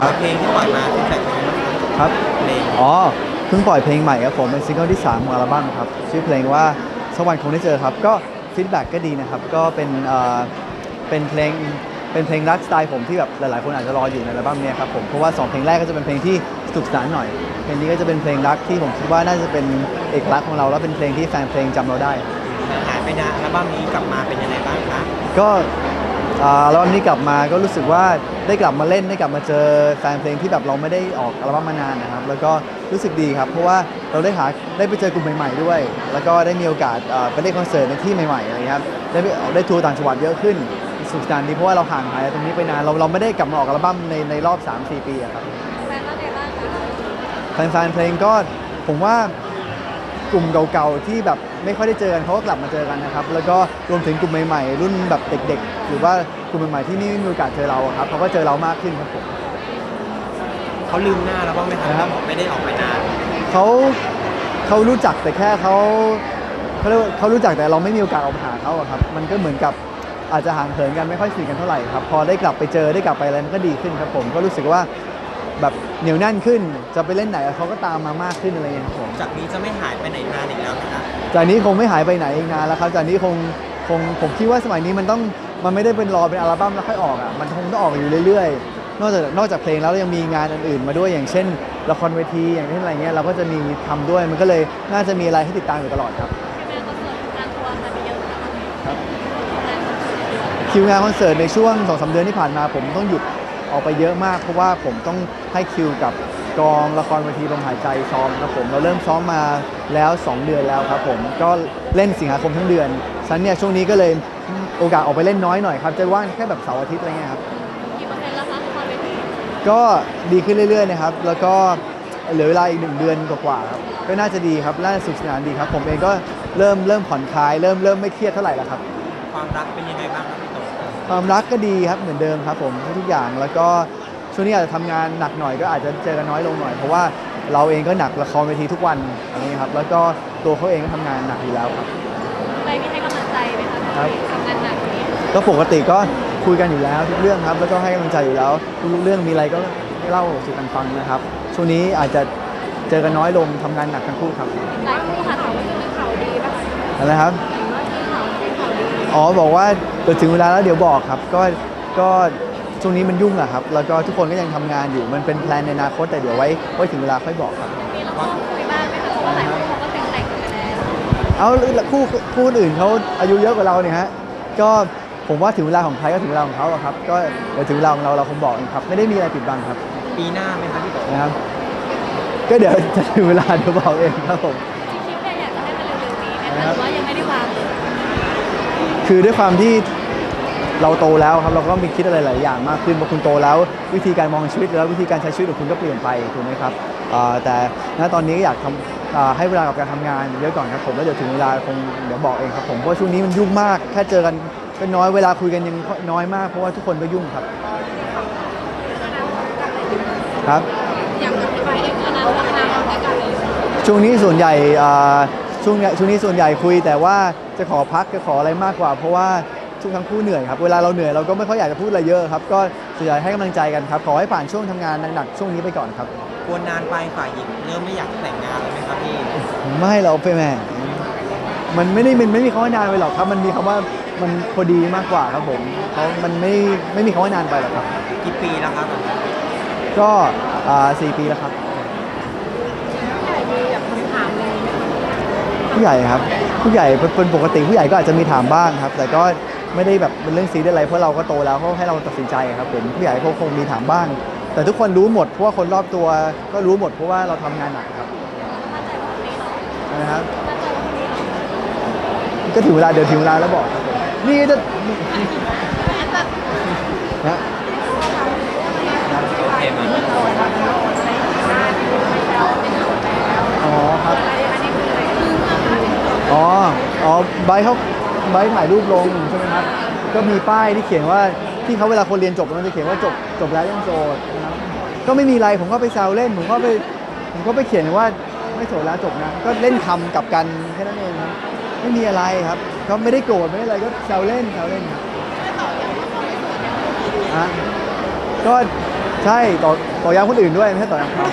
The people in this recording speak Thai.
ครับเพลงที่ปล่อยมาที่แต่งเพลงครับเพลงอ๋อเพิ่งปล่อยเพลงใหม่ครับผมเป็นซิงเกิลที่ 3 ของอัลบั้มครับ ชื่อเพลงว่าสักวันคงได้เจอครับ ก็ฟีดแบ็กก็ดีนะครับ ก็เป็นเอ่อเป็นเพลงเป็นเพลงรักสไตล์ผมที่แบบหลายๆ คนอาจจะรออยู่ในอัลบั้มเนี้ยครับผมเพราะว่า 2 เพลงแรกก็จะเป็นเพลงที่สนุกสนานหน่อยเพลงนี้ก็จะเป็นเพลงรักที่ผมคิดว่าน่าจะเป็นเอกลักษณ์ของเราแล้วเป็นเพลงที่แฟนเพลงจำเราได้ หายไปนานอัลบั้มนี้กลับมาเป็นยังไงบ้างคะก็ อ่าแล้ววันนี้กลับมาก็รู้สึกว่าได้กลับมาเล่นได้กลับมาเจอแฟนเพลงที่แบบเราไม่ได้ออกอัลบั้มมานานนะครับ แล้วก็รู้สึกดีครับ เพราะว่าเราได้หาได้ไปเจอกลุ่มใหม่ๆด้วย แล้วก็ได้มีโอกาสอ่าไปเล่นคอนเสิร์ตในที่ใหม่ๆอะไรเงี้ยครับได้ไปได้ทัวร์ต่างจังหวัดเยอะขึ้นสุขสนานดีเพราะว่าเราห่างหายตรงนี้ไปนานเราเราไม่ได้กลับมาออกอัลบั้มในในรอบ 3-4 ปีอะครับ แฟนว่าไงบ้างคะแฟนๆเพลงก็ผมว่า กลุ่มเก่าๆที่แบบไม่ค่อยได้เจอกันเขาก็กลับมาเจอกันนะครับ แล้วก็รวมถึงกลุ่มใหม่ๆ รุ่นแบบเด็กๆ หรือว่ากลุ่มใหม่ๆที่ไม่มีโอกาสเจอเราอะครับเขาก็เจอเรามากขึ้นครับผมเขาลืมหน้าแล้วบ้างไหมคะนะครับบอกไม่ได้ออกไปนานเขาเขารู้จักแต่แค่เขาเขาเรียกว่าเขารู้จักแต่เราไม่มีโอกาสออกไปหาเขาอะครับ มันก็เหมือนกับอาจจะห่างเหินกันไม่ค่อยสนิทกันเท่าไหร่ครับพอได้กลับไปเจอได้กลับไปอะไรมันก็ดีขึ้นครับผม ก็รู้สึกว่า แบบเหนียวแน่นขึ้น จะไปเล่นไหนเขาก็ตามมามากขึ้นอะไรอย่างเงี้ยครับผมจากนี้จะไม่หายไปไหนนานอีกแล้วนะคะจากนี้คงไม่หายไปไหนอีกนานแล้วครับจากนี้คงคงผมคิดว่าสมัยนี้มันต้องมันไม่ได้เป็นรอเป็นอัลบั้มแล้วค่อยออกอะมันคงต้องออกอยู่เรื่อยๆ นอกจากนอกจากเพลงแล้วยังมีงานอื่นๆ มาด้วยอย่างเช่น ละครเวทีอย่างเช่นอะไรเงี้ยเราก็จะมีทำด้วยมันก็เลยน่าจะมีอะไรให้ติดตามอยู่ตลอดครับแฟนคอนเสิร์ตงานทัวร์มาไปเยอะนะคะครับงานคอนเสิร์ตคิวงานคอนเสิร์ตในช่วง2อสเดือนที่ผ่านมาผมต้องหยุด ออกไปเยอะมาก เพราะว่าผมต้องให้คิวกับกองละครเวทีลมหายใจซ้อมนะครับผมเราเริ่มซ้อมมาแล้ว 2 เดือนแล้วครับผมก็เล่นสิงหาคมทั้งเดือนฉะนันเนี่ยช่วงนี้ก็เลยโอกาสออกไปเล่นน้อยหน่อยครับจะว่างแค่แบบเสาร์อาทิตย์อะไรเงี้ยครับกี่เปอร์เซ็นต์แล้วคะละครเวทีก็ดีขึ้นเรื่อยๆนะครับแล้วก็เหลือเวลาอีกหนึ่งเดือนกว่าๆครับก็น่าจะดีครับน่าจะสนุขสนานดีครับ ผมเองก็เริ่มเริ่มผ่อนคลาย เริ่มเริ่มไม่เครียดเท่าไหร่แล้วครับ ความรักเป็นยังไงบ้างครับพี่โต ความรักก็ดีครับเหมือนเดิมครับผมทุกอย่างแล้วก็ช่วงนี้อาจจะทำงานหนักหน่อยก็อาจจะเจอกันน้อยลงหน่อย เพราะว่าเราเองก็หนักละครเวทีทุกวันอะไรเงี้ยครับแล้วก็ตัวเขาเองก็ทำงานหนักอยู่แล้วครับอะไรมีให้กำลังใจไหมคะครับทำงานหนักนี้ก็ปกติก็คุยกันอยู่แล้วทุกเรื่องครับ แล้วก็ให้กำลังใจอยู่แล้วทุกเรื่องมีอะไรก็ให้เล่าสู่กันฟังนะครับ ช่วงนี้อาจจะเจอกันน้อยลงทำงานหนักทั้งคู่ครับหลายคู่ค่ะถามว่าจะมีข่าวดีป่ะคะอะไรครับ อ๋อบอกว่าเดี๋ยวถึงเวลาแล้วเดี๋ยวบอกครับ ก็ก็ช่วงนี้มันยุ่งอะครับ แล้วก็ทุกคนก็ยังทำงานอยู่ มันเป็นแพลนในอนาคตแต่เดี๋ยวไว้ไว้ถึงเวลาค่อยบอกครับ มีละครคุยบ้างไหมคะเพราะว่าหลายคู่เขาก็แต่งแต่งกันไปแล้วเอาคู่คู่อื่นเขาอายุเยอะกว่าเราเนี่ยฮะ ก็ผมว่าถึงเวลาของใครก็ถึงเวลาของเขาอะครับ ก็เดี๋ยวถึงเวลาของเราเราคงบอกเองครับ ไม่ได้มีอะไรปิดบังครับปีหน้าไหมครับพี่โตนะครับ ก็เดี๋ยวจะถึงเวลาเดี๋ยวบอกเองครับผมจริงๆเนี่ยอยากจะให้มันเร็วๆนี้ไหมคะหรือว่ายังไม่ได้วางเลย คือด้วยความที่เราโตแล้วครับเราก็มีคิดอะไรหลายอย่างมากขึ้นพอคุณโตแล้ว วิธีการมองชีวิตแล้ววิธีการใช้ชีวิตของคุณก็เปลี่ยนไปถูกไหมครับอ่าแต่ณตอนนี้ก็อยากทำอ่าให้เวลากับการทำงานเยอะก่อนครับผมแล้วเดี๋ยวถึงเวลาคงเดี๋ยวบอกเองครับผมเพราะช่วงนี้มันยุ่งมาก แค่เจอกันก็น้อยเวลาคุยกันยังน้อยมากเพราะว่าทุกคนก็ยุ่งครับ ครับอย่างกับพี่ไบเองก็นะพัฒนาเราได้กันเลยช่วงนี้ส่วนใหญ่อ่าช่วงเนี้ยช่วงนี้ส่วนใหญ่คุยแต่ว่า จะขอพักจะขออะไรมากกว่า เพราะว่าทุกทั้งคู่เหนื่อยครับ เวลาเราเหนื่อยเราก็ไม่ค่อยอยากจะพูดอะไรเยอะครับ ก็ส่วนใหญ่ให้กำลังใจกันครับ ขอให้ผ่านช่วงทำงานหนักๆช่วงนี้ไปก่อนครับ กวนนานไปฝ่ายหญิงเริ่มไม่อยากแต่งงานแล้วไหมครับพี่ไม่เราไปแม่ มันไม่ได้มันไม่มีคำว่านานไปหรอกครับ มันมีคำว่ามันพอดีมากกว่าครับผมเขามันไม่ไม่มีคำว่านานไปหรอกครับ กี่ปีแล้วครับก็อ่าสี่ปีแล้วครับมีแบบคำถามอะไรไหมคะผู้ใหญ่ครับ ผู้ใหญ่เป็นปกติผู้ใหญ่ก็อาจจะมีถามบ้างครับ แต่ก็ไม่ได้แบบเป็นเรื่องซีเรียสอะไรเพราะเราก็โตแล้วเขาให้เราตัดสินใจครับผมผู้ใหญ่เขาคงมีถามบ้าง แต่ทุกคนรู้หมดเพราะว่าคนรอบตัวก็รู้หมดเพราะว่าเราทำงานหนักครับมั่นใจว่าคนนี้เนาะนะครับมั่นใจว่าคนนี้เนาะก็ถึงเวลาเดี๋ยวถึงเวลาแล้วบอกครับผมนี่จะนะ โอเคไหม อ๋อครับอ๋ออ๋อ ใบร์ทเขาใบร์ทถ่ายรูปลงใช่ไหมครับ ก็มีป้ายที่เขียนว่าที่เขาเวลาคนเรียนจบมันจะเขียนว่าจบจบแล้วยังโสดนะครับก็ไม่มีอะไรผมก็ไปแซวเล่นผมก็ไปผมก็ไปเขียนว่าไม่โสดแล้วจบนะก็เล่นคำกับกันแค่นั้นเองครับไม่มีอะไรครับ ก็ไม่ได้โกรธไม่ได้อะไรก็แซวเล่นแซวเล่นครับฮะก็ใช่ต่อต่อย้ำคนอื่นด้วยไม่ใช่ต่อย้ำเขา